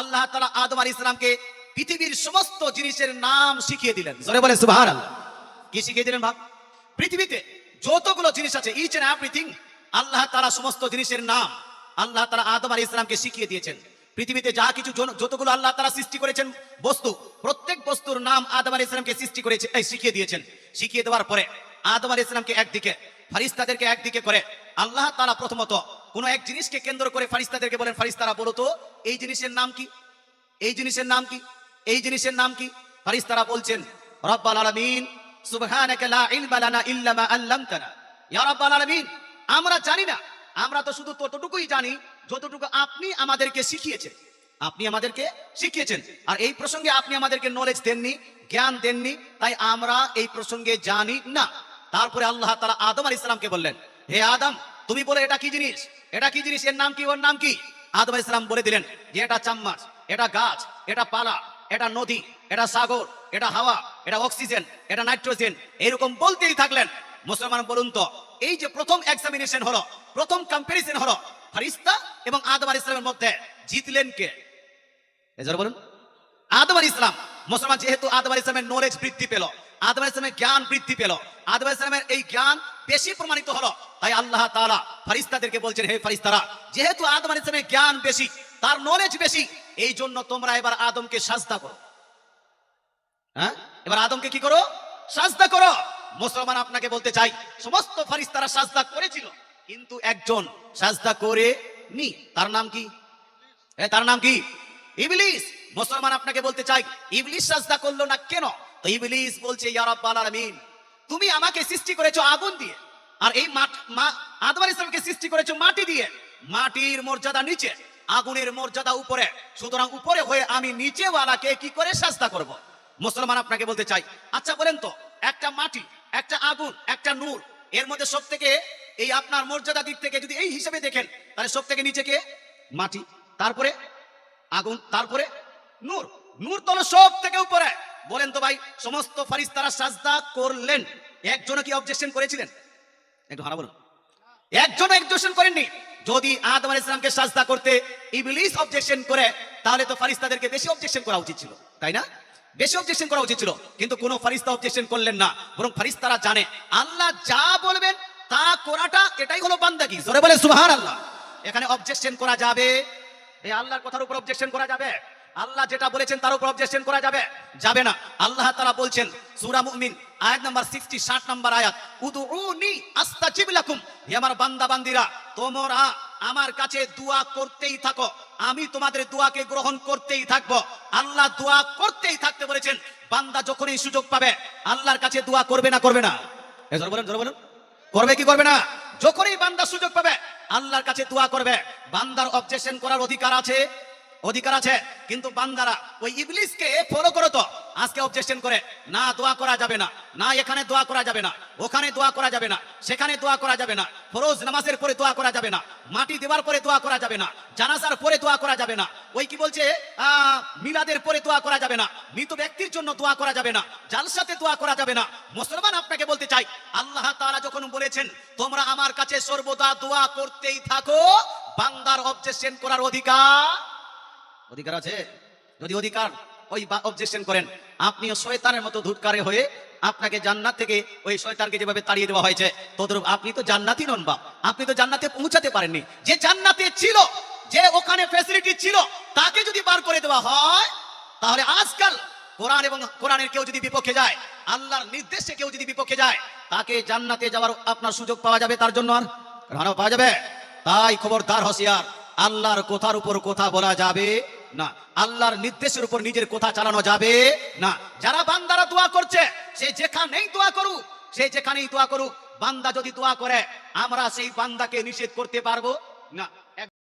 আল্লাহ তাআলা আদম আলাইহিস সালামকে পৃথিবীর সমস্ত জিনিসের নাম শিখিয়ে দিলেন। জোরে বলে কি শিখিয়ে দিলেন ভাব? পৃথিবীতে যতগুলো জিনিস আছে ইচ এন্ড এভরিথিং আল্লাহ তাআলা সমস্ত জিনিসের নাম আল্লাহ তাআলা আদম আলাইহিস সালামকে শিখিয়ে দিয়েছেন। পৃথিবীতে যা কিছু যতগুলো আল্লাহ তাআলা সৃষ্টি করেছেন, বস্তু, প্রত্যেক বস্তুর নাম আদম আলাইহিস সালামকে সৃষ্টি করেছে শিখিয়ে দিয়েছেন। শিখিয়ে দেওয়ার পরে আদম আলাইহিস সালামকে একদিকে ফারিস্তাদেরকে একদিকে করে আল্লাহ তাআলা প্রথমত কোন এক জিনিসকে কেন্দ্র করে ফারিস্তাদেরকে বলেন, ফারিস্তারা বলো তো, এই জিনিসের নাম কি? এই জিনিসের নাম কি? এই জিনিসের নাম কি? ফারিস্তারা বলছেন, রব্বাল আলামিন আমরা জানি না, আমরা তো শুধু ততটুকুই জানি, যতটুকু আপনি আমাদেরকে শিখিয়েছেন। আপনি আমাদেরকে শিখিয়েছেন। আর এই প্রসঙ্গে আপনি আমাদেরকে নলেজ দেননি, জ্ঞান দেননি, তাই আমরা এই প্রসঙ্গে জানি না। তারপরে আল্লাহ তাআলা আদম আলাইহিস ইসলামকে বললেন, হে আদম তুমি বলে এটা কি জিনিস? এটা কি জিনিস? এর নাম কি? ওর নাম কি? আদম আলাইহিস সালাম বলে দিলেন যে এটা চাম্মাচ এটা গাছ, এটা পালা, এটা নদী, এটা সাগর, এটা হাওয়া, এটা অক্সিজেন, এটা নাইট্রোজেন, এরকম বলতেই থাকলেন। মুসলমান, বলুন তো, এই যে প্রথম এক্সামিনেশন হলো, প্রথম কম্পারিজন হলো, ফারিস্তা এবং আদম আলাইহিস সালামের মধ্যে জিতলেন কে? এজন্য বলুন। আদম আলী ইসলাম মুসলমান যেহেতু আদম আলী ইসলামের নলেজ বৃদ্ধি পেল, আদম আলী ইসলামের জ্ঞান বৃদ্ধি পেল, আদম আলী ইসলামের এই জ্ঞান বেশি প্রমাণিত হলো তাই আল্লাহ তাআলা ফারিস্তাদেরকে বলছেন, হে ফারিস্তারা যেহেতু আদম আলী ইসলামের জ্ঞান বেশি, তার নলেজ বেশি এই জন্য তোমরা এবার আদমকে সাজদা করো। হ্যাঁ? এবার আদমকে কি করো? সাজদা করো। মুসলমান আপনাকে বলতে চাই, সমস্ত ফারিস্তারা সাজদা করেছিল, কিন্তু একজন সাজদা করে নি তার নাম কি? হ্যাঁ তার নাম কি? ইবলিস। মুসলমান আপনাকে বলতে চাই, ইবলিস সাজদা করল না কেন? তো ইবলিস বলছে, ইয়া রাব্বাল আলামিন, তুমি আমাকে সৃষ্টি করেছ আগুন দিয়ে। আর এই মা, আদম আলাইহিস সালামকে সৃষ্টি করেছে মাটি দিয়ে। মাটির মর্যাদা নিচে, আগুনের মর্যাদা উপরে। সুতরাং উপরে হয়ে আমি নিচেওয়ালাকে কি করে সাজদা করব? মুসলমান, আপনাকে বলতে চাই আচ্ছা বলেন তো, একটা মাটি, একটা আগুন, একটা নূর, এর মধ্যে সব থেকে এই আপনার মর্যাদা দিক থেকে যদি এই হিসেবে দেখেন, তাহলে সব থেকে নিচে কে? মাটি, তারপরে আগুন, তারপরে নূর। নূর তল সব থেকে উপরে। বলেন তো ভাই, সমস্ত ফারিস্তারা সাজদা করলেন। একজনও কি অবজেকশন করেছিলেন? একটু হারা বলুন। একজন অবজেকশন করেননি। যদি আদম আলাইহিস সালামকে সাজদা করতে ইবলিস অবজেকশন করে, তাহলে তো ফারিস্তাদেরকে বেশি অবজেকশন করা উচিত ছিল, তাই না? বেশি অবজেকশন করা উচিত ছিল, কিন্তু কোনো ফারিস্তা অবজেকশন করলেন না, বরং ফারিস্তারা জানে, আল্লাহ যা বলবেন তা করাটা, এটাই হলো বান্দাগি। জোরে বলে সুবহানাল্লাহ। এখানে অবজেকশন করা যাবে। এই আল্লাহর কথার উপর অবজেকশন করা যাবে। আল্লাহ যেটা বলেছেন তার উপর অবজেকশন করা যাবে? যাবে না। আল্লাহ তাআলা বলছেন, সূরা মুমিন, আয়াত নাম্বার 60 60 নাম্বার আয়াত, উদউনি আস্তাজিব লাকুম। হে আমার বান্দা বান্দিরা তোমরা আমার কাছে দোয়া করতেই থাকো। আমি তোমাদের দোয়াকে গ্রহণ করতেই থাকব। আল্লাহ দোয়া করতেই থাকতে বলেছেন। বান্দা যখনই সুযোগ পাবে, আল্লাহর কাছে দোয়া করবে না করবে না। জোরে বলেন জোরে বলেন। করবে কি করবে না? যখনই বান্দা সুযোগ পাবে, আল্লাহর কাছে দোয়া করবে। বান্দার অবজেকশন করার অধিকার আছে? অধিকার আছে? কিন্তু বান্দারা ওই ইবলিসকে ফলো করো তো আজকে অবজেকশন করে না দোয়া করা যাবে না না এখানে দোয়া করা যাবে না ওখানে দোয়া করা যাবে না সেখানে দোয়া করা যাবে না ফরোজ নামাজের পরে দোয়া করা যাবে না মাটি দেওয়ার পরে দোয়া করা যাবে না জানাজার পরে দোয়া করা যাবে না ওই কি বলছে মিলাদের পরে দোয়া করা যাবে না মৃত ব্যক্তির জন্য দোয়া করা যাবে না জালসাতে দোয়া করা যাবে না মুসলমান আপনাকে বলতে চাই আল্লাহ তাআলা যখন বলেছেন তোমরা আমার কাছে সর্বদা দোয়া করতেই থাকো বান্দার অবজেকশন করার অধিকার অধিকার আছে? যদি অধিকার, ওই বা অবজেকশন করেন, আপনিও শয়তানের মতো ধুটকারে হয়ে আপনাকে জান্নাত থেকে ওই শয়তানকে যেভাবে তাড়িয়ে দেওয়া হয়েছে, তদ্রূপ আপনি তো জান্নাতি নন বা আপনি তো জান্নাতে পৌঁছাতে পারেননি। যে জান্নাতে ছিল, যে ওখানে ফ্যাসিলিটি ছিল, তাকে যদি বার করে দেওয়া হয়, তাহলে আজকাল কোরআন এবং কোরআনের কেউ যদি বিপক্ষে যায়, আল্লাহর নির্দেশে কেউ যদি বিপক্ষে যায়, তাকে জান্নাতে যাওয়ার আপনার সুযোগ পাওয়া যাবে তার জন্য আর রানা পাওয়া যাবে। তাই খবরদার, হসিয়ার, আল্লাহর কথার উপর কথা বলা যাবে। না। আল্লাহর নির্দেশের উপর নিজের কথা চালানো যাবে না। যারা বান্দারা দোয়া করছে, সে যেখানেই দোয়া করুক, সে যেখানেই দোয়া করুক, বান্দা যদি দোয়া করে, আমরা সেই বান্দাকে নিষেধ করতে পারব? না।